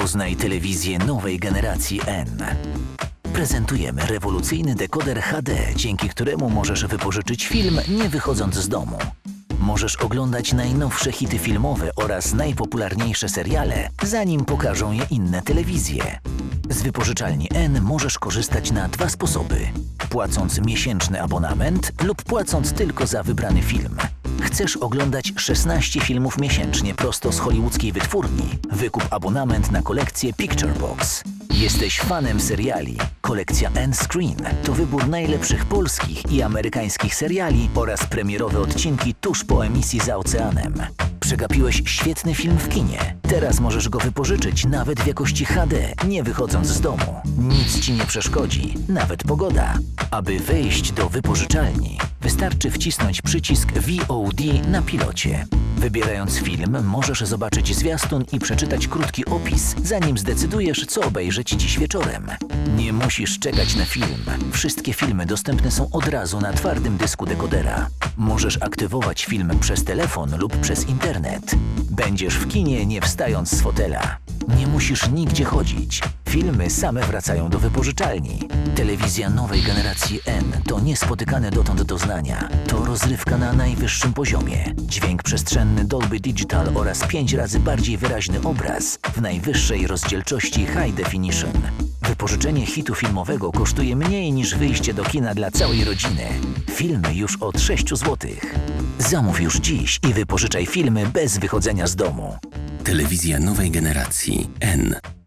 Poznaj telewizję nowej generacji N. Prezentujemy rewolucyjny dekoder HD, dzięki któremu możesz wypożyczyć film nie wychodząc z domu. Możesz oglądać najnowsze hity filmowe oraz najpopularniejsze seriale, zanim pokażą je inne telewizje. Z wypożyczalni N możesz korzystać na dwa sposoby: płacąc miesięczny abonament lub płacąc tylko za wybrany film. Chcesz oglądać 16 filmów miesięcznie prosto z hollywoodzkiej wytwórni? Wykup abonament na kolekcję Picture Box. Jesteś fanem seriali? Kolekcja N-Screen to wybór najlepszych polskich i amerykańskich seriali oraz premierowe odcinki tuż po emisji za oceanem. Przegapiłeś świetny film w kinie. Teraz możesz go wypożyczyć nawet w jakości HD, nie wychodząc z domu. Nic ci nie przeszkodzi, nawet pogoda. Aby wejść do wypożyczalni, wystarczy wcisnąć przycisk VOD na pilocie. Wybierając film, możesz zobaczyć zwiastun i przeczytać krótki opis, zanim zdecydujesz, co obejrzeć dziś wieczorem. Nie musisz czekać na film. Wszystkie filmy dostępne są od razu na twardym dysku dekodera. Możesz aktywować film przez telefon lub przez internet. Będziesz w kinie nie wstając z fotela. Nie musisz nigdzie chodzić. Filmy same wracają do wypożyczalni. Telewizja nowej generacji N to niespotykane dotąd doznania. To rozrywka na najwyższym poziomie. Dźwięk przestrzenny Dolby Digital oraz 5 razy bardziej wyraźny obraz w najwyższej rozdzielczości High Definition. Wypożyczenie hitu filmowego kosztuje mniej niż wyjście do kina dla całej rodziny. Filmy już od 6 zł. Zamów już dziś i wypożyczaj filmy bez wychodzenia z domu. Telewizja nowej generacji N.